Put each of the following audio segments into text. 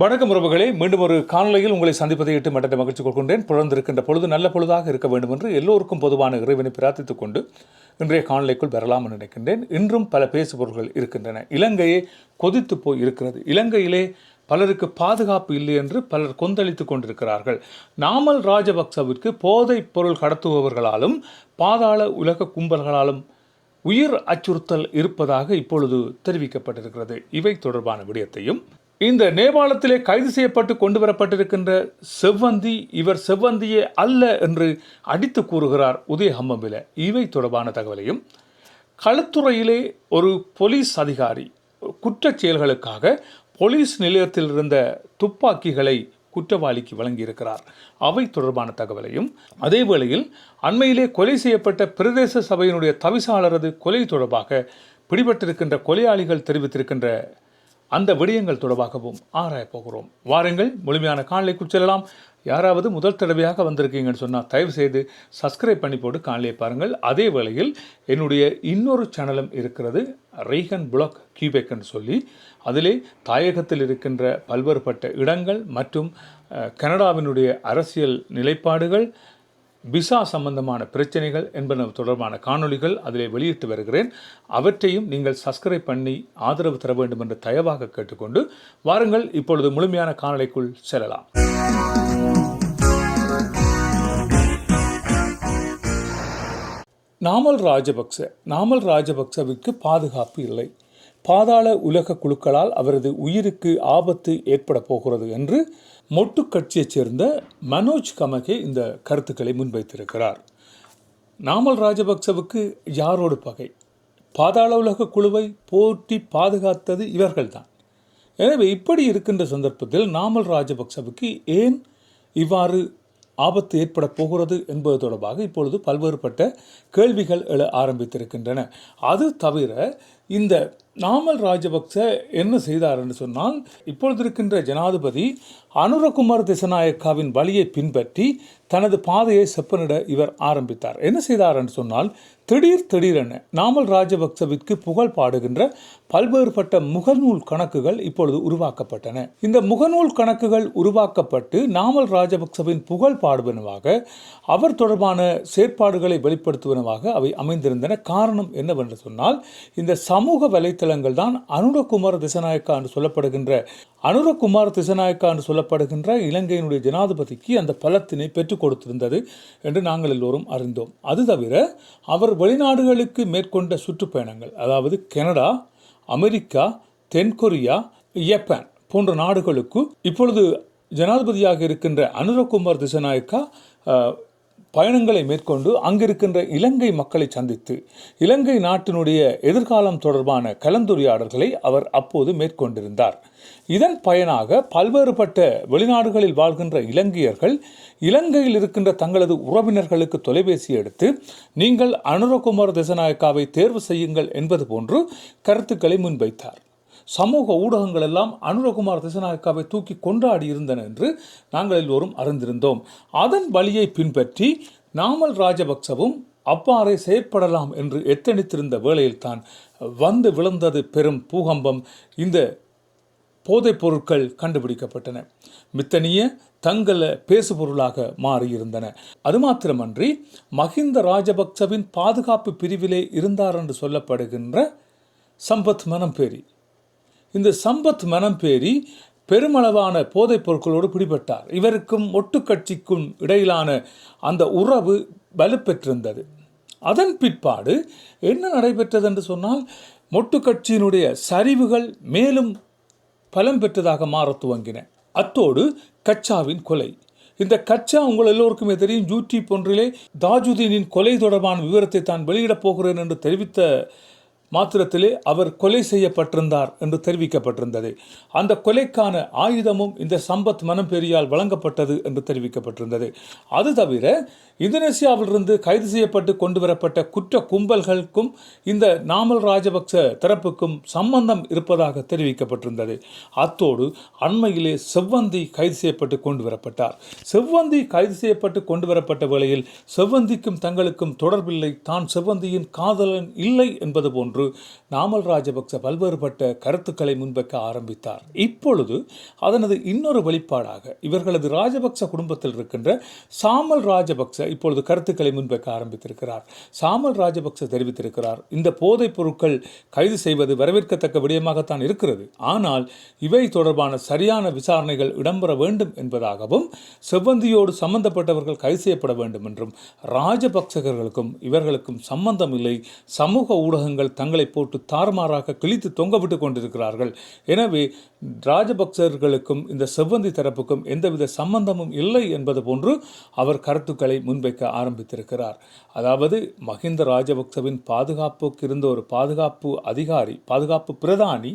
வணக்கம் உறவுகளே. மீண்டும் ஒரு காணொலியில் உங்களை சந்திப்பதை இட்டு மட்டத்தை மகிழ்ச்சி கொள்கின்றேன். புலர்ந்திருக்கின்ற பொழுது நல்ல பொழுதாக இருக்க வேண்டும் என்று எல்லோருக்கும் பொதுவான இறைவனை பிரார்த்தித்துக் கொண்டு இன்றைய காணொலிக்குள் வரலாம் என்று நினைக்கின்றேன். இன்றும் பல பேசுபொருள்கள் இருக்கின்றன. இலங்கையே கொதித்து போய் இருக்கிறது. இலங்கையிலே பலருக்கு பாதுகாப்பு இல்லை என்று பலர் கொந்தளித்துக் கொண்டிருக்கிறார்கள். நாமல் ராஜபக்சவிற்கு போதைப் பொருள் கடத்துபவர்களாலும் பாதாள உலக கும்பல்களாலும் உயிர் அச்சுறுத்தல் இருப்பதாக இப்பொழுது தெரிவிக்கப்பட்டிருக்கிறது. இவை தொடர்பான விடயத்தையும் இந்த நேபாளத்திலே கைது செய்யப்பட்டு கொண்டு வரப்பட்டிருக்கின்ற செவ்வந்தி இவர் செவ்வந்தியே அல்ல என்று அடித்து கூறுகிறார் உதய ஹம்மபில இவை தொடர்பான தகவலையும் களத்துறையிலே ஒரு போலீஸ் அதிகாரி குற்றச் செயல்களுக்காக போலீஸ் நிலையத்தில் இருந்த துப்பாக்கிகளை குற்றவாளிக்கு வழங்கியிருக்கிறார். அவை தொடர்பான தகவலையும் அதே வேளையில் அண்மையிலே கொலை செய்யப்பட்ட பிரதேச சபையினுடைய தவிசாளரது கொலை தொடர்பாக பிடிபட்டிருக்கின்ற கொலையாளிகள் தெரிவித்திருக்கின்ற அந்த விடயங்கள் தொடர்பாகவும் ஆராயப் போகிறோம். வாருங்கள் முழுமையான காணொலிக்குள் செல்லலாம். யாராவது முதல் தடவையாக வந்திருக்கீங்கன்னு சொன்னால் தயவு செய்து சப்ஸ்கிரைப் பண்ணி போட்டு காணொலியை பாருங்கள். அதே வேளையில் என்னுடைய இன்னொரு சேனலும் இருக்கிறது ரீகன் பிளாக் கியூபெக்னு சொல்லி. அதிலே தாயகத்தில் இருக்கின்ற பல்வேறுபட்ட இடங்கள் மற்றும் கனடாவினுடைய அரசியல் நிலைப்பாடுகள் விசா சம்பந்தமான பிரச்சனைகள் என்பன தொடர்பான காணொளிகள் அதிலே வெளியிட்டு வருகிறேன். அவற்றையும் நீங்கள் சப்ஸ்கிரைப் பண்ணி ஆதரவு தர வேண்டும் என்று தயவாக கேட்டுக்கொண்டு வாருங்கள். இப்பொழுது முழுமையான காணொலிக்குள் செல்லலாம். நாமல் ராஜபக்ச நாமல் ராஜபக்சவுக்கு பாதுகாப்பு இல்லை. பாதாள உலக குழுக்களால் அவரது உயிருக்கு ஆபத்து ஏற்பட போகிறது என்று மொட்டு கட்சியைச் சேர்ந்த மனோஜ் கமகே இந்த கருத்துக்களை முன்வைத்திருக்கிறார். நாமல் ராஜபக்சவுக்கு யாரோடு பகை? பாதாள உலக குழுவை போற்றி பாதுகாத்தது இவர்கள்தான். எனவே இப்படி இருக்கின்ற சந்தர்ப்பத்தில் நாமல் ராஜபக்சவுக்கு ஏன் இவ்வாறு ஆபத்து ஏற்பட போகிறது என்பது தொடர்பாக இப்பொழுது பல்வேறுபட்ட கேள்விகள் எழ ஆரம்பித்திருக்கின்றன. அது தவிர இந்த நாமல் ராஜபக்ச என்ன செய்தார் என்று சொன்னால் இப்பொழுது இருக்கின்ற ஜனாதிபதி அனுரகுமார் திசநாயக்காவின் வழியை பின்பற்றி தனது பாதையை செப்பனிட இவர் ஆரம்பித்தார். என்ன செய்தார் என்று சொன்னால் திடீர் திடீரென நாமல் ராஜபக்சவிற்கு புகழ் பாடுகின்ற பல்வேறுபட்ட முகநூல் கணக்குகள் இப்பொழுது உருவாக்கப்பட்டன. இந்த முகநூல் கணக்குகள் உருவாக்கப்பட்டு நாமல் ராஜபக்சவின் புகழ் பாடுவனவாக அவர் தொடர்பான செயற்பாடுகளை வெளிப்படுத்துவனவாக அவை அமைந்திருந்தன. காரணம் என்னவென்று சொன்னால் இந்த சமூக வலைத்தளங்கள் தான் அனுரகுமார் திசநாயக்கா என்று சொல்லப்படுகின்ற அனுரகுமார் திசநாயக்கா என்று சொல்லப்படுகின்ற இலங்கையினுடைய ஜனாதிபதிக்கு அந்த பலத்தினை பெற்றுக் கொடுத்திருந்தது என்று நாங்கள் எல்லோரும் அறிந்தோம். அது தவிர அவர் வெளிநாடுகளுக்கு மேற்கொண்ட சுற்றுப்பயணங்கள் அதாவது கனடா அமெரிக்கா தென்கொரியா ஜப்பான் போன்ற நாடுகளுக்கு இப்பொழுது ஜனாதிபதியாக இருக்கின்ற அனுரகுமார் திசநாயக்கா பயணங்களை மேற்கொண்டு அங்கிருக்கின்ற இலங்கை மக்களை சந்தித்து இலங்கை நாட்டினுடைய எதிர்காலம் தொடர்பான கலந்துரையாடல்களை அவர் அப்போது மேற்கொண்டிருந்தார். இதன் பயனாக பல்வேறுபட்ட வெளிநாடுகளில் வாழ்கின்ற இலங்கையர்கள் இலங்கையில் இருக்கின்ற தங்களது உறவினர்களுக்கு தொலைபேசி எடுத்து நீங்கள் அனுரகுமார் திசநாயக்காவை தேர்வு செய்யுங்கள் என்பது போன்று கருத்துக்களை முன்வைத்தார். சமூக ஊடகங்கள் எல்லாம் அனுரகுமார் திசநாயக்காவை தூக்கி கொண்டாடி இருந்தன என்று நாங்கள் எல்லோரும் அறிந்திருந்தோம். அதன் வழியை பின்பற்றி நாமல் ராஜபக்சவும் அவ்வாறே செயற்படலாம் என்று எத்தனித்திருந்த வேளையில்தான் வந்து விழுந்தது பெரும் பூகம்பம். இந்த போதைப் பொருட்கள் கண்டுபிடிக்கப்பட்டன. மித்தனிய தங்கள பேசுபொருளாக மாறியிருந்தன. அது மாத்திரமன்றி மஹிந்த ராஜபக்சவின் பாதுகாப்பு பிரிவிலே இருந்தார் என்று சொல்லப்படுகின்ற சம்பத் மனம்பேரி இந்த சம்பத் மனம் பேரி பெருமளவான போதைப் பொருட்களோடு பிடிபட்டார். இவருக்கும் ஒட்டுக்கட்சிக்கும் இடையிலான அந்த உறவு வலுப்பெற்றிருந்தது. அதன் பிற்பாடு என்ன நடைபெற்றது என்று சொன்னால் மொட்டு கட்சியினுடைய சரிவுகள் மேலும் பலம் பெற்றதாக மாறத் துவங்கின. அத்தோடு கச்சாவின் கொலை. இந்த கச்சா உங்கள் எல்லோருக்குமே தெரியும். யூடியூப் ஒன்றிலே தாஜுதீனின் கொலை தொடர்பான விவரத்தை தான் வெளியிடப் போகிறேன் என்று தெரிவித்த மாத்திரத்திலே அவர் கொலை செய்யப்பட்டிருந்தார் என்று தெரிவிக்கப்பட்டிருந்தது. அந்த கொலைக்கான ஆயுதமும் இந்த சம்பத் மனம்பெரியால் வழங்கப்பட்டது என்று தெரிவிக்கப்பட்டிருந்தது. அது தவிர இந்தோனேசியாவிலிருந்து கைது செய்யப்பட்டு கொண்டு வரப்பட்ட குற்ற கும்பல்களுக்கும் இந்த நாமல் ராஜபக்ச தரப்புக்கும் சம்பந்தம் இருப்பதாக தெரிவிக்கப்பட்டிருந்தது. அத்தோடு அண்மையிலே செவ்வந்தி கைது செய்யப்பட்டு கொண்டு வரப்பட்டார் செவ்வந்தி கைது செய்யப்பட்டு கொண்டு வரப்பட்ட வேளையில் செவ்வந்திக்கும் தங்களுக்கும் தொடர்பில்லை. தான் செவ்வந்தியின் காதலன் இல்லை என்பது போன்று என்று நாமல் ராஜபக்ச பல்வேறுபட்ட கருத்துக்களை முன்வைக்க ஆரம்பித்தார். இப்பொழுது அதனது இன்னொரு வெளிப்பாடாக இவர்களது ராஜபக்ச குடும்பத்தில் இருக்கின்ற சாமல் ராஜபக்ச இப்பொழுது கருத்துக்களை முன்வைக்க ஆரம்பித்திருக்கிறார். சாமல் ராஜபக்ச தெரிவித்திருக்கிறார் இந்த போதைப் பொருட்கள் கைது செய்வது வரவேற்கத்தக்க விடயமாகத்தான் இருக்கிறது. ஆனால் இவை தொடர்பான சரியான விசாரணைகள் இடம்பெற வேண்டும் என்பதாகவும் செவ்வந்தியோடு சம்பந்தப்பட்டவர்கள் கைது செய்யப்பட வேண்டும் என்றும் ராஜபக்சகர்களுக்கும் இவர்களுக்கும் சம்பந்தம் இல்லை சமூக ஊடகங்கள் தங்கள் போட்டு தாறுமாறாக கிழித்து தொங்கவிட்டு கொண்டிருக்கிறார்கள். எனவே ராஜபக்சர்களுக்கும் இந்த செவ்வந்தி தரப்புக்கும் எந்தவித சம்பந்தமும் இல்லை என்பது போன்று அவர் கருத்துக்களை முன்வைக்க ஆரம்பித்திருக்கிறார். அதாவது மஹிந்த ராஜபக்சவின் பாதுகாப்புக்கு இருந்த ஒரு பாதுகாப்பு அதிகாரி பாதுகாப்பு பிரதானி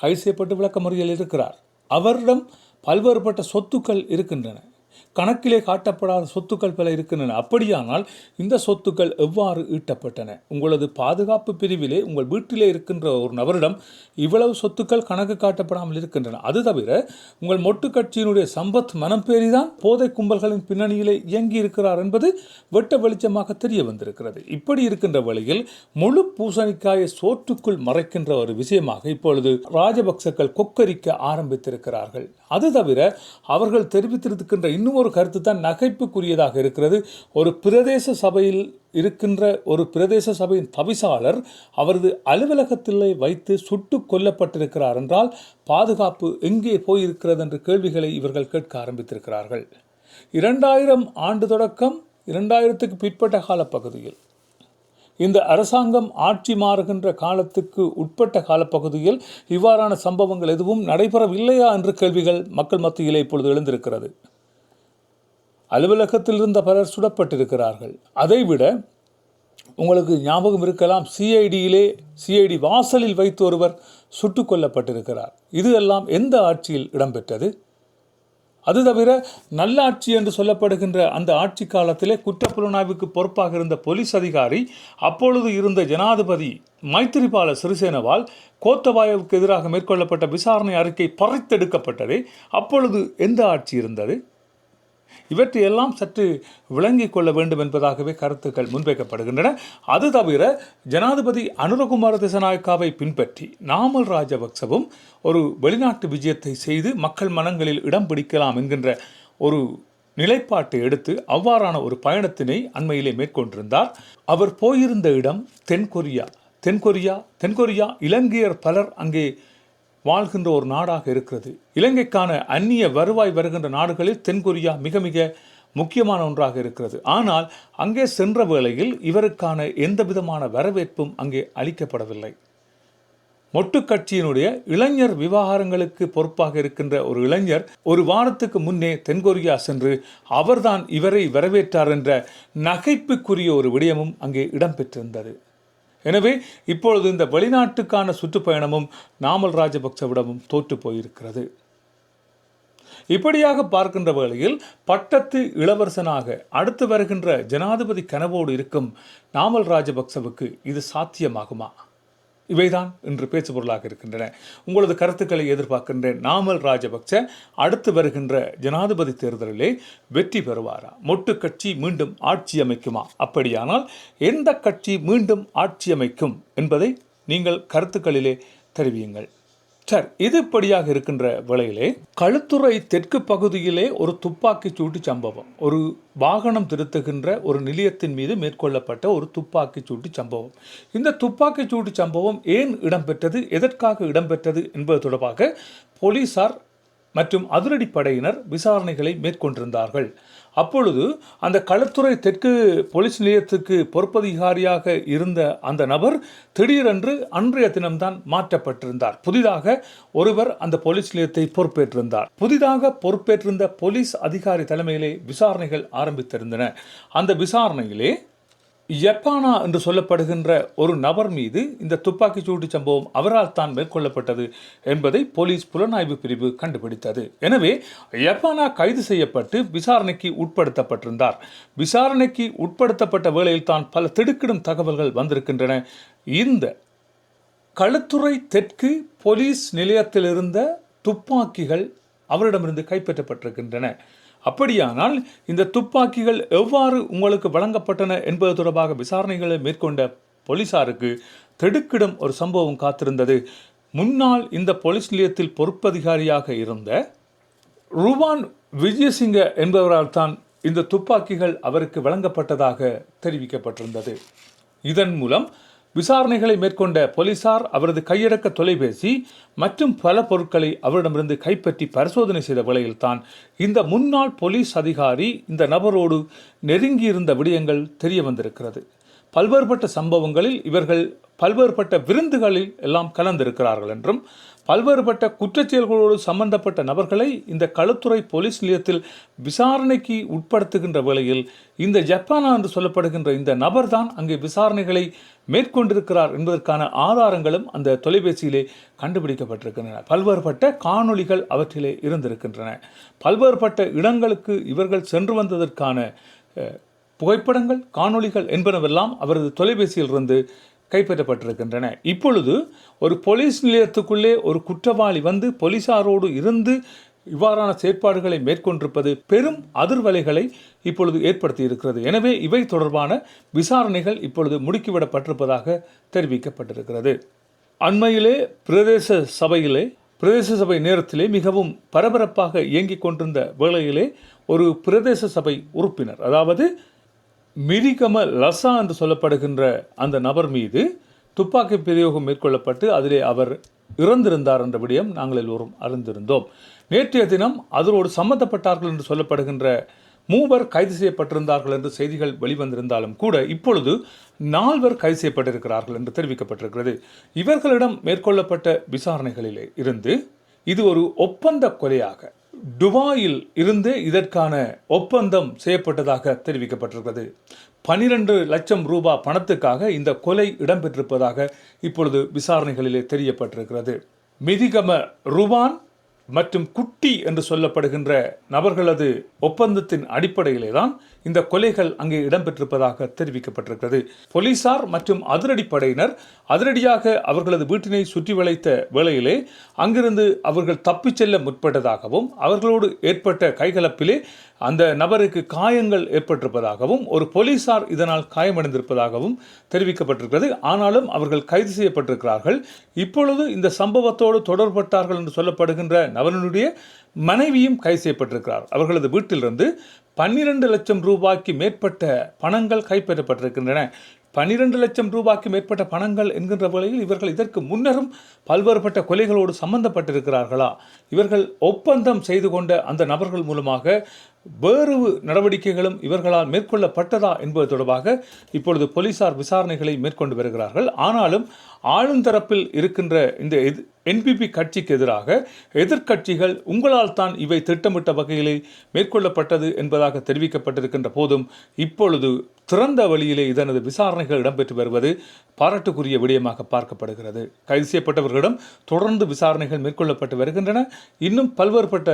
கைது செய்யப்பட்டு விளக்கமறியல் இருக்கிறார். அவரிடம் பல்வேறுபட்ட சொத்துக்கள் இருக்கின்றன. கணக்கிலே காட்டப்படாத சொத்துக்கள் பல இருக்கின்றன. அப்படியானால் இந்த சொத்துக்கள் எவ்வாறு ஈட்டப்பட்டன? உங்களது பாதுகாப்பு பிரிவிலே உங்கள் வீட்டிலே இருக்கின்ற ஒரு நபரிடம் இவ்வளவு சொத்துக்கள் கணக்கு காட்டப்படாமல் இருக்கின்றன. அது தவிர உங்கள் மொட்டு கட்சியினுடைய சம்பத் மனப்பேரிதான் போதை கும்பல்களின் பின்னணியிலே இயங்கி இருக்கிறார் என்பது வெட்ட வெளிச்சமாக தெரிய வந்திருக்கிறது. இப்படி இருக்கின்ற வழியில் முழு பூசணிக்காயை சோற்றுக்குள் மறைக்கின்ற ஒரு விஷயமாக இப்பொழுது ராஜபக்சக்கள் கொக்கரிக்க ஆரம்பித்திருக்கிறார்கள். அது தவிர அவர்கள் தெரிவித்திருக்கின்ற இன்னும் இன்னொரு கருத்து தான் நகைப்புக்குரியதாக இருக்கிறது. ஒரு பிரதேச சபையில் இருக்கின்ற ஒரு பிரதேச சபையின் தவிசாளர் அவரது அலுவலகத்திலே வைத்து சுட்டு கொல்லப்பட்டிருக்கிறார் என்றால் பாதுகாப்பு எங்கே போயிருக்கிறது என்ற கேள்விகளை இவர்கள் கேட்க ஆரம்பித்திருக்கிறார்கள். இரண்டாயிரம் ஆண்டு தொடக்கம் இரண்டாயிரத்துக்கு பிற்பட்ட கால பகுதியில் இந்த அரசாங்கம் ஆட்சி மாறுகின்ற காலத்துக்கு உட்பட்ட காலப்பகுதியில் இவ்வாறான சம்பவங்கள் எதுவும் நடைபெறவில்லையா என்ற கேள்விகள் மக்கள் மத்தியிலே இப்பொழுது எழுந்திருக்கிறது. அலுவலகத்தில் இருந்த பலர் சுடப்பட்டிருக்கிறார்கள். அதைவிட உங்களுக்கு ஞாபகம் இருக்கலாம் சிஐடியிலே சிஐடி வாசலில் வைத்து ஒருவர் சுட்டு கொல்லப்பட்டிருக்கிறார். இது எல்லாம் எந்த ஆட்சியில் இடம்பெற்றது? அது தவிர நல்லாட்சி என்று சொல்லப்படுகின்ற அந்த ஆட்சி காலத்திலே குற்றப்புலனாய்வுக்கு பொறுப்பாக இருந்த போலீஸ் அதிகாரி அப்பொழுது இருந்த ஜனாதிபதி மைத்திரிபால சிறிசேனவால் கோத்தபாயவுக்கு எதிராக மேற்கொள்ளப்பட்ட விசாரணை அறிக்கை பறித்தெடுக்கப்பட்டதே அப்பொழுது எந்த ஆட்சி இருந்தது? இவற்றையெல்லாம் சற்று விளங்கிக் கொள்ள வேண்டும் என்பதாகவே கருத்துக்கள் முன்வைக்கப்படுகின்றன. அது தவிர ஜனாதிபதி அனுரகுமார திசநாயக்காவை பின்பற்றி நாமல் ராஜபக்சவும் ஒரு வெளிநாட்டு விஜயத்தை செய்து மக்கள் மனங்களில் இடம் பிடிக்கலாம் என்கின்ற ஒரு நிலைப்பாட்டை எடுத்து அவ்வாறான ஒரு பயணத்தினை அண்மையிலே மேற்கொண்டிருந்தார். அவர் போயிருந்த இடம் தென்கொரியா. தென்கொரியா தென்கொரியா இலங்கையர் பலர் அங்கே வாழ்கின்ற ஒரு நாடாக இருக்கிறது. இலங்கைக்கான அந்நிய வருவாய் வருகின்ற நாடுகளில் தென்கொரியா மிக மிக முக்கியமான ஒன்றாக இருக்கிறது. ஆனால் அங்கே சென்ற வேளையில் இவருக்கான எந்த விதமான வரவேற்பும் அங்கே அளிக்கப்படவில்லை. மொட்டு கட்சியினுடைய இளைஞர் விவகாரங்களுக்கு பொறுப்பாக இருக்கின்ற ஒரு இளைஞர் ஒரு வாரத்துக்கு முன்னே தென்கொரியா சென்று அவர்தான் இவரை வரவேற்றார் என்ற நகைப்புக்குரிய ஒரு விடயமும் அங்கே இடம்பெற்றிருந்தது. எனவே இப்பொழுது இந்த வெளிநாட்டுக்கான சுற்றுப்பயணமும் நாமல் ராஜபக்சவிடமும் தோற்று போயிருக்கிறது. இப்படியாக பார்க்கின்ற வேளையில் பட்டத்து இளவரசனாக அடுத்து வருகின்ற ஜனாதிபதி கனவோடு இருக்கும் நாமல் ராஜபக்சவுக்கு இது சாத்தியமாகுமா? இவைதான் இன்று பேச்சு பொருளாக இருக்கின்றன. உங்களது கருத்துக்களை எதிர்பார்க்கின்றேன். நாமல் ராஜபக்ச அடுத்து வருகின்ற ஜனாதிபதி தேர்தலிலே வெற்றி பெறுவாரா? மொட்டு கட்சி மீண்டும் ஆட்சி அமைக்குமா? அப்படியானால் எந்த கட்சி மீண்டும் ஆட்சி அமைக்கும் என்பதை நீங்கள் கருத்துக்களிலே தெரிவியுங்கள். சரி இது இப்படியாக இருக்கின்ற வேளையிலே களுத்துறை தெற்கு பகுதியிலே ஒரு துப்பாக்கிச் சூட்டு சம்பவம். ஒரு வாகனம் திருத்துகின்ற ஒரு நிலையத்தின் மீது மேற்கொள்ளப்பட்ட ஒரு துப்பாக்கி சூட்டு சம்பவம். இந்த துப்பாக்கிச் சூட்டு சம்பவம் ஏன் இடம்பெற்றது எதற்காக இடம்பெற்றது என்பது தொடர்பாக போலீசார் மற்றும் அதிரடிப்படையினர் விசாரணைகளை மேற்கொண்டிருந்தார்கள். அப்பொழுது அந்த களத்துறை தெற்கு போலீஸ் நிலையத்துக்கு பொறுப்பதிகாரியாக இருந்த அந்த நபர் திடீரென்று அன்றைய தினம்தான் மாற்றப்பட்டிருந்தார். புதிதாக ஒருவர் அந்த போலீஸ் நிலையத்தை பொறுப்பேற்றிருந்தார். புதிதாக பொறுப்பேற்றிருந்த போலீஸ் அதிகாரி தலைமையிலே விசாரணைகள் ஆரம்பித்திருந்தன. அந்த விசாரணையிலே யப்பானா என்று சொல்லப்படுகின்ற ஒரு நபர் மீது இந்த துப்பாக்கிச் சூட்டு சம்பவம் அவரால் தான் மேற்கொள்ளப்பட்டது என்பதை போலீஸ் புலனாய்வு பிரிவு கண்டுபிடித்தது. எனவே யப்பானா கைது செய்யப்பட்டு விசாரணைக்கு உட்படுத்தப்பட்டிருந்தார். விசாரணைக்கு உட்படுத்தப்பட்ட வேளையில் தான் பல திடுக்கிடும் தகவல்கள் வந்திருக்கின்றன. இந்த களுத்துறை தெற்கு போலீஸ் நிலையத்தில் இருந்த துப்பாக்கிகள் அவரிடமிருந்து கைப்பற்றப்பட்டிருக்கின்றன. அப்படியானால் இந்த துப்பாக்கிகள் எவ்வாறு உங்களுக்கு வழங்கப்பட்டன என்பது தொடர்பாக விசாரணைகளை மேற்கொண்ட போலீசாருக்கு திடுக்கிடும் ஒரு சம்பவம் காத்திருந்தது. முன்னால் இந்த போலீஸ் நிலையத்தில் பொறுப்பதிகாரியாக இருந்த ருவான் விஜயசிங்க என்பவரால் தான் இந்த துப்பாக்கிகள் அவருக்கு வழங்கப்பட்டதாக தெரிவிக்கப்பட்டிருந்தது. இதன் மூலம் விசாரணைகளை மேற்கொண்ட போலீசார் அவரது கையடக்க தொலைபேசி மற்றும் பல பொருட்களை அவரிடமிருந்து கைப்பற்றி பரிசோதனை செய்த வேளையில்தான் இந்த முன்னாள் போலீஸ் அதிகாரி இந்த நபரோடு நெருங்கியிருந்த விடயங்கள் தெரிய வந்திருக்கிறது. பல்வேறுபட்ட சம்பவங்களில் இவர்கள் பல்வேறுபட்ட விருந்துகளில் எல்லாம் கலந்திருக்கிறார்கள் என்றும் பல்வேறுபட்ட குற்றச்செயல்களோடு சம்பந்தப்பட்ட நபர்களை இந்த களுத்துறை போலீஸ் நிலையத்தில் விசாரணைக்கு உட்படுத்துகின்ற வேளையில் இந்த ஜப்பானா என்று சொல்லப்படுகின்ற இந்த நபர்தான் அங்கே விசாரணைகளை மேற்கொண்டிருக்கிறார் என்பதற்கான ஆதாரங்களும் அந்த தொலைபேசியிலே கண்டுபிடிக்கப்பட்டிருக்கின்றன. பல்வேறுபட்ட காணொளிகள் அவற்றிலே இருந்திருக்கின்றன. பல்வேறுபட்ட இடங்களுக்கு இவர்கள் சென்று வந்ததற்கான புகைப்படங்கள் காணொளிகள் என்பனவெல்லாம் அவரது தொலைபேசியில் இருந்து கைப்பற்றப்பட்டிருக்கின்றன. இப்பொழுது ஒரு போலீஸ் நிலையத்துக்குள்ளே ஒரு குற்றவாளி வந்து போலீசாரோடு இருந்து இவ்வாறான செயற்பாடுகளை மேற்கொண்டிருப்பது பெரும் அதிர்வலைகளை இப்பொழுது ஏற்படுத்தி இருக்கிறது எனவே இவை தொடர்பான விசாரணைகள் இப்பொழுது முடுக்கிவிடப்பட்டிருப்பதாக தெரிவிக்கப்பட்டிருக்கிறது. அண்மையிலே பிரதேச சபையிலே பிரதேச சபை நேரத்திலே மிகவும் பரபரப்பாக இயங்கிக் கொண்டிருந்த வேளையிலே ஒரு பிரதேச சபை உறுப்பினர் அதாவது மிரிகம லசா என்று சொல்லப்படுகின்ற அந்த நபர் மீது துப்பாக்கி பிரயோகம் மேற்கொள்ளப்பட்டு அதிலே அவர் இறந்திருந்தார் என்ற விடயம் நாங்கள் எல்லோரும் அறிந்திருந்தோம். நேற்றைய தினம் அதனோடு சம்பந்தப்பட்டார்கள் என்று சொல்லப்படுகின்ற மூவர் கைது செய்யப்பட்டிருந்தார்கள் என்று செய்திகள் வெளிவந்திருந்தாலும் கூட இப்பொழுது நால்வர் கைது செய்யப்பட்டிருக்கிறார்கள் என்று தெரிவிக்கப்பட்டிருக்கிறது. இவர்களிடம் மேற்கொள்ளப்பட்ட விசாரணைகளிலே இருந்து இது ஒரு ஒப்பந்த கொலையாக டுபாயில் இருந்து இதற்கான ஒப்பந்தம் செய்யப்பட்டதாக தெரிவிக்கப்பட்டிருக்கிறது. பனிரெண்டு லட்சம் ரூபாய் பணத்துக்காக இந்த கொலை இடம்பெற்றிருப்பதாக இப்பொழுது விசாரணைகளிலே தெரியப்பட்டிருக்கிறது. மிதிகம ருவான் மற்றும் குட்டி என்று சொல்லப்படுகின்ற நபர்களது ஒப்பந்தத்தின் அடிப்படையிலே தான் இந்த கொலைகள் அங்கே இடம்பெற்றிருப்பதாக தெரிவிக்கப்பட்டிருக்கிறது. போலீசார் மற்றும் அதிரடிப்படையினர் அதிரடியாக அவர்களது வீட்டினை சுற்றி வளைத்த வேளையிலே அங்கிருந்து அவர்கள் தப்பிச் செல்ல முற்பட்டதாகவும் அவர்களோடு ஏற்பட்ட கைகலப்பிலே அந்த நபருக்கு காயங்கள் ஏற்பட்டிருப்பதாகவும் ஒரு போலீசார் இதனால் காயமடைந்திருப்பதாகவும் தெரிவிக்கப்பட்டிருக்கிறது. ஆனாலும் அவர்கள் கைது செய்யப்பட்டிருக்கிறார்கள். இப்பொழுது இந்த சம்பவத்தோடு தொடர்பட்டார்கள் என்று சொல்லப்படுகின்ற நபரனுடைய மனைவியும் கைது செய்யப்பட்டிருக்கிறார். அவர்களது வீட்டிலிருந்து பன்னிரண்டு லட்சம் ரூபாய்க்கு மேற்பட்ட பணங்கள் கைப்பற்றப்பட்டிருக்கின்றன. பன்னிரண்டு லட்சம் ரூபாய்க்கு மேற்பட்ட பணங்கள் என்கின்ற வகையில் இவர்கள் இதற்கு முன்னரும் பல்வேறுபட்ட கொலைகளோடு சம்பந்தப்பட்டிருக்கிறார்களா? இவர்கள் ஒப்பந்தம் செய்து கொண்ட அந்த நபர்கள் மூலமாக வேறு நடவடிக்கைகளும் இவர்களால் மேற்கொள்ளப்பட்டதா என்பது தொடர்பாக இப்பொழுது போலீசார் விசாரணைகளை மேற்கொண்டு வருகிறார்கள். ஆனாலும் ஆளுந்தரப்பில் இருக்கின்ற இந்த என்பிபி கட்சிக்கு எதிராக எதிர்க்கட்சிகள் உங்களால் தான் இவை திட்டமிட்ட வகையிலே மேற்கொள்ளப்பட்டது என்பதாக தெரிவிக்கப்பட்டிருக்கின்ற போதும் இப்பொழுது திறந்த வழியிலே இதனது விசாரணைகள் இடம்பெற்று வருவது பாராட்டுக்குரிய விடயமாக பார்க்கப்படுகிறது. கைது செய்யப்பட்டவர்களிடம் தொடர்ந்து விசாரணைகள் மேற்கொள்ளப்பட்டு வருகின்றன. இன்னும் பல்வேறுபட்ட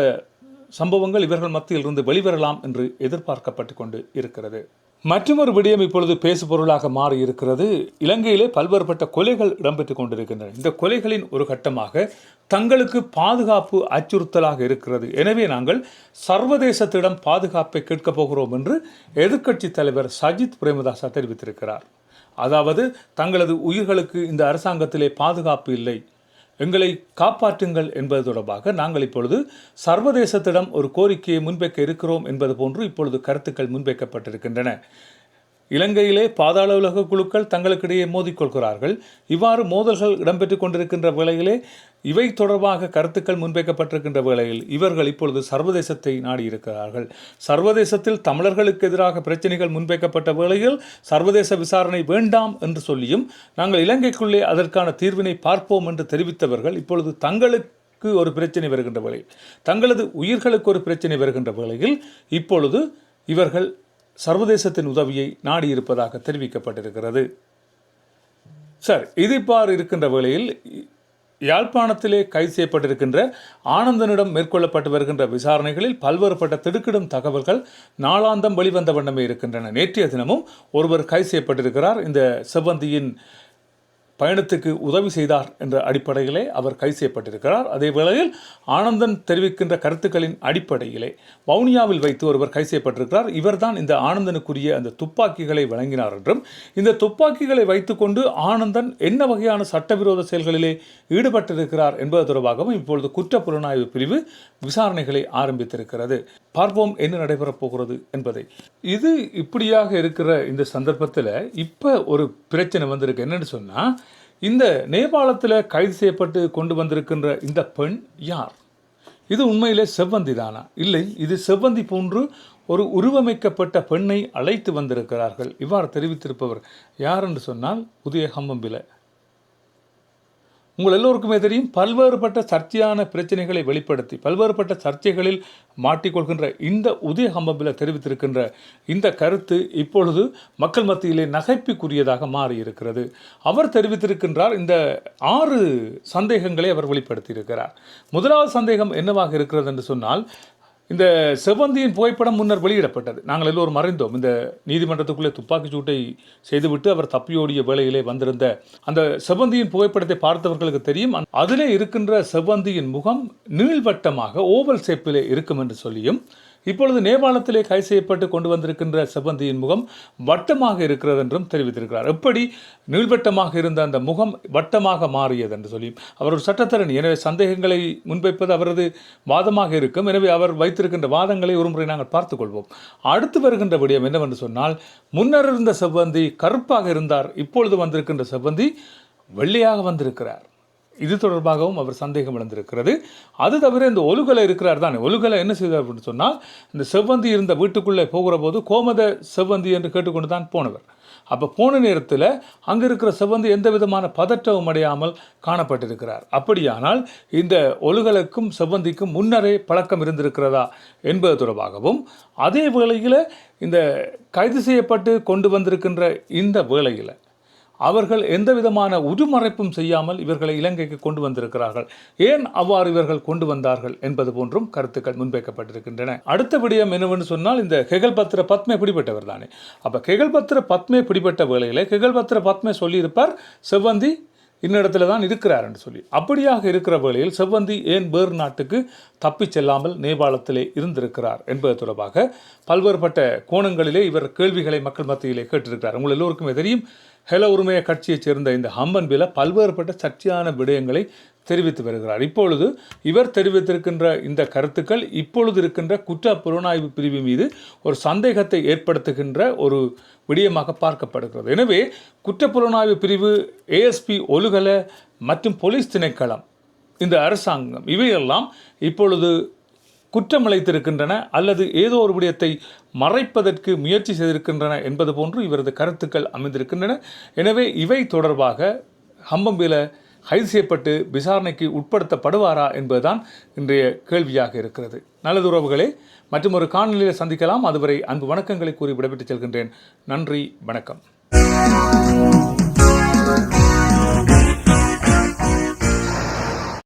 சம்பவங்கள் இவர்கள் மத்தியில் இருந்து வெளிவரலாம் என்று எதிர்பார்க்கப்பட்டு கொண்டு இருக்கிறது. மற்றொரு விடயம் இப்பொழுது பேசு பொருளாக மாறி இருக்கிறது இலங்கையிலே பல்வேறுபட்ட கொலைகள் இடம்பெற்றுக் கொண்டிருக்கின்றன. இந்த கொலைகளின் ஒரு கட்டமாக தங்களுக்கு பாதுகாப்பு அச்சுறுத்தலாக இருக்கிறது. எனவே நாங்கள் சர்வதேசத்திடம் பாதுகாப்பை கேட்கப் போகிறோம் என்று எதிர்க்கட்சி தலைவர் சஜித் பிரேமதாசா தெரிவித்திருக்கிறார். அதாவது தங்களது உயிர்களுக்கு இந்த அரசாங்கத்திலே பாதுகாப்பு இல்லை. எங்களை காப்பாற்றுங்கள் என்பது தொடர்பாக நாங்கள் இப்பொழுது சர்வதேசத்திடம் ஒரு கோரிக்கையை முன்வைக்க இருக்கிறோம் என்பது போன்று இப்பொழுது கருத்துக்கள் முன்வைக்கப்பட்டிருக்கின்றன. இலங்கையிலே பாதாள உலக குழுக்கள் தங்களுக்கிடையே மோதிக்கொள்கிறார்கள். இவ்வாறு மோதல்கள் இடம்பெற்றுக் கொண்டிருக்கின்ற வேளையிலே இவை தொடர்பாக கருத்துக்கள் முன்வைக்கப்பட்டிருக்கின்ற வேளையில் இவர்கள் இப்பொழுது சர்வதேசத்தை நாடியிருக்கிறார்கள். சர்வதேசத்தில் தமிழர்களுக்கு எதிராக பிரச்சனைகள் முன்வைக்கப்பட்ட வேளையில் சர்வதேச விசாரணை வேண்டாம் என்று சொல்லியும் நாங்கள் இலங்கைக்குள்ளே அதற்கான தீர்வினை பார்ப்போம் என்று தெரிவித்தவர்கள் இப்பொழுது தங்களுக்கு ஒரு பிரச்சனை வருகின்ற வேளையில் தங்களது உயிர்களுக்கு ஒரு பிரச்சனை வருகின்ற வேளையில் இப்பொழுது இவர்கள் சர்வதேசத்தின் உதவியை நாடியிருப்பதாக தெரிவிக்கப்பட்டிருக்கிறது. சார் இதிப்பார் இருக்கின்ற வேளையில் யாழ்ப்பாணத்திலே கைது செய்யப்பட்டிருக்கின்ற ஆனந்தனிடம் மேற்கொள்ளப்பட்டு வருகின்ற விசாரணைகளில் பல்வேறுபட்ட திடுக்கிடும் தகவல்கள் நாளாந்தம் வெளிவந்த வண்ணமே இருக்கின்றன. நேற்றைய தினமும் ஒருவர் கைது செய்யப்பட்டிருக்கிறார். இந்த செவ்வந்தியின் பயணத்துக்கு உதவி செய்தார் என்ற அடிப்படையிலே அவர் கைது செய்யப்பட்டிருக்கிறார். அதே வேளையில் ஆனந்தன் தெரிவிக்கின்ற கருத்துக்களின் அடிப்படையிலே வவுனியாவில் வைத்து ஒருவர் கைது செய்யப்பட்டிருக்கிறார். இவர்தான் இந்த ஆனந்தனுக்குரிய அந்த துப்பாக்கிகளை வழங்கினார் என்றும் இந்த துப்பாக்கிகளை வைத்துக்கொண்டு ஆனந்தன் என்ன வகையான சட்டவிரோத செயல்களிலே ஈடுபட்டிருக்கிறார் என்பது தொடர்பாகவும் இப்பொழுது குற்றப்புலனாய்வு பிரிவு விசாரணைகளை ஆரம்பித்திருக்கிறது. பார்ப்போம் என்ன நடைபெறப் போகிறது என்பதை. இது இப்படியாக இருக்கிற இந்த சந்தர்ப்பத்தில் இப்போ ஒரு பிரச்சனை வந்திருக்கு. என்னன்னு சொன்னால் இந்த நேபாளத்தில் கைது செய்யப்பட்டு கொண்டு வந்திருக்கின்ற இந்த பெண் யார்? இது உண்மையிலே செவ்வந்தி தானா? இல்லை இது செவ்வந்தி போன்று ஒரு உருவமைக்கப்பட்ட பெண்ணை அழைத்து வந்திருக்கிறார்கள். இவ்வாறு தெரிவித்திருப்பவர் யார் என்று சொன்னால் உதய ஹம்பம்பில உங்கள் எல்லோருக்குமே தெரியும் பல்வேறுபட்ட சர்ச்சையான பிரச்சனைகளை வெளிப்படுத்தி பல்வேறுபட்ட சர்ச்சைகளில் மாட்டிக்கொள்கின்ற இந்த உதய ஹம்பம்பில் தெரிவித்திருக்கின்ற இந்த கருத்து இப்பொழுது மக்கள் மத்தியிலே நகைப்புக்குரியதாக மாறியிருக்கிறது. அவர் தெரிவித்திருக்கின்றார் இந்த ஆறு சந்தேகங்களை அவர் வெளிப்படுத்தியிருக்கிறார். முதலாவது சந்தேகம் என்னவாக இருக்கிறது என்று சொன்னால் இந்த செவ்வந்தியின் புகைப்படம் முன்னர் வெளியிடப்பட்டது. நாங்கள் எல்லோரும் மறைந்தோம். இந்த நீதிமன்றத்துக்குள்ளே துப்பாக்கிச் சூட்டை செய்துவிட்டு அவர் தப்பியோடிய வேளையிலே வந்திருந்த அந்த செவ்வந்தியின் புகைப்படத்தை பார்த்தவர்களுக்கு தெரியும். அதிலே இருக்கின்ற செவ்வந்தியின் முகம் நீள்வட்டமாக ஓவல் சேப்பிலே இருக்கும் என்று சொல்லியும் இப்பொழுது நேபாளத்திலே கைது செய்யப்பட்டு கொண்டு வந்திருக்கின்ற செவ்வந்தியின் முகம் வட்டமாக இருக்கிறது என்றும் தெரிவித்திருக்கிறார். எப்படி நீள்வட்டமாக இருந்த அந்த முகம் வட்டமாக மாறியது என்று சொல்லி அவர் ஒரு சட்டத்தரணி. எனவே சந்தேகங்களை முன்வைப்பது அவரது வாதமாக இருக்கும். எனவே அவர் வைத்திருக்கின்ற வாதங்களை ஒருமுறை நாங்கள் பார்த்துக் கொள்வோம் அடுத்து வருகின்ற விடயம் என்னவென்று சொன்னால் முன்னர் இருந்த செவ்வந்தி கருப்பாக இருந்தார். இப்பொழுது வந்திருக்கின்ற செவ்வந்தி வெள்ளையாக வந்திருக்கிறார். இது தொடர்பாகவும் அவர் சந்தேகம் இழந்திருக்கிறது அது தவிர இந்த ஒலுகலை இருக்கிறார் தானே? ஒலுகலை என்ன செய்தார் அப்படின்னு சொன்னால் இந்த செவ்வந்தி இருந்த வீட்டுக்குள்ளே போகிற போது கோமத செவ்வந்தி என்று கேட்டுக்கொண்டு தான் போனவர். அப்போ போன நேரத்தில் அங்கே இருக்கிற செவ்வந்தி எந்த விதமான பதற்றமும் அடையாமல் காணப்பட்டிருக்கிறார். அப்படியானால் இந்த ஒழுகலுக்கும் செவ்வந்திக்கும் முன்னரே பழக்கம் இருந்திருக்கிறதா என்பது தொடர்பாகவும் அதே வேளையில் இந்த கைது செய்யப்பட்டு கொண்டு வந்திருக்கின்ற இந்த வேளையில் அவர்கள் எந்த விதமான உதுமறைப்பும் செய்யாமல் இவர்களை இலங்கைக்கு கொண்டு வந்திருக்கிறார்கள். ஏன் அவ்வாறு இவர்கள் கொண்டு வந்தார்கள் என்பது போன்றும் கருத்துக்கள் முன்வைக்கப்பட்டிருக்கின்றன. அடுத்த விடயம் என்னவென்று சொன்னால் இந்த கெகல்பத்திர பத்மே பிடிபட்டவர் தானே அப்போ கெகல்பத்திர பத்மே பிடிபட்ட வேளையில் கெகல்பத்திர பத்மே சொல்லியிருப்பார் செவ்வந்தி இன்னிடத்துல தான் இருக்கிறார் என்று சொல்லி. அப்படியாக இருக்கிற வேளையில் செவ்வந்தி ஏன் வேறு நாட்டுக்கு தப்பிச் செல்லாமல் நேபாளத்திலே இருந்திருக்கிறார் என்பது தொடர்பாக பல்வேறுபட்ட கோணங்களிலே இவர் கேள்விகளை மக்கள் மத்தியிலே கேட்டிருக்கிறார். உங்கள் எல்லோருக்குமே தெரியும் ஹெல உரிமைய கட்சியைச் சேர்ந்த இந்த ஹம்பன் பில பல்வேறுபட்ட சர்ச்சையான விடயங்களை தெரிவித்து வருகிறார். இப்பொழுது இவர் தெரிவித்திருக்கின்ற இந்த கருத்துக்கள் இப்பொழுது இருக்கின்ற குற்ற புலனாய்வு பிரிவு மீது ஒரு சந்தேகத்தை ஏற்படுத்துகின்ற ஒரு விடயமாக பார்க்கப்படுகிறது. எனவே குற்றப்புலனாய்வு பிரிவு ஏஎஸ்பி ஒலுகல மற்றும் போலீஸ் திணைக்களம் இந்த அரசாங்கம் இவையெல்லாம் இப்பொழுது குற்றம் இழைத்திருக்கின்றன அல்லது ஏதோ ஒரு விடயத்தை மறைப்பதற்கு முயற்சி செய்திருக்கின்றன என்பது போன்று இவரது கருத்துக்கள் அமைந்திருக்கின்றன. எனவே இவை தொடர்பாக ஹம்பம்பில கைது செய்யப்பட்டு விசாரணைக்கு உட்படுத்தப்படுவாரா என்பதுதான் இன்றைய கேள்வியாக இருக்கிறது. நல்லது உறவுகளே மற்றும் ஒரு காணொலியில் சந்திக்கலாம். அதுவரை அன்பு வணக்கங்களை கூறி விடைபெற்றுச் செல்கின்றேன். நன்றி வணக்கம்.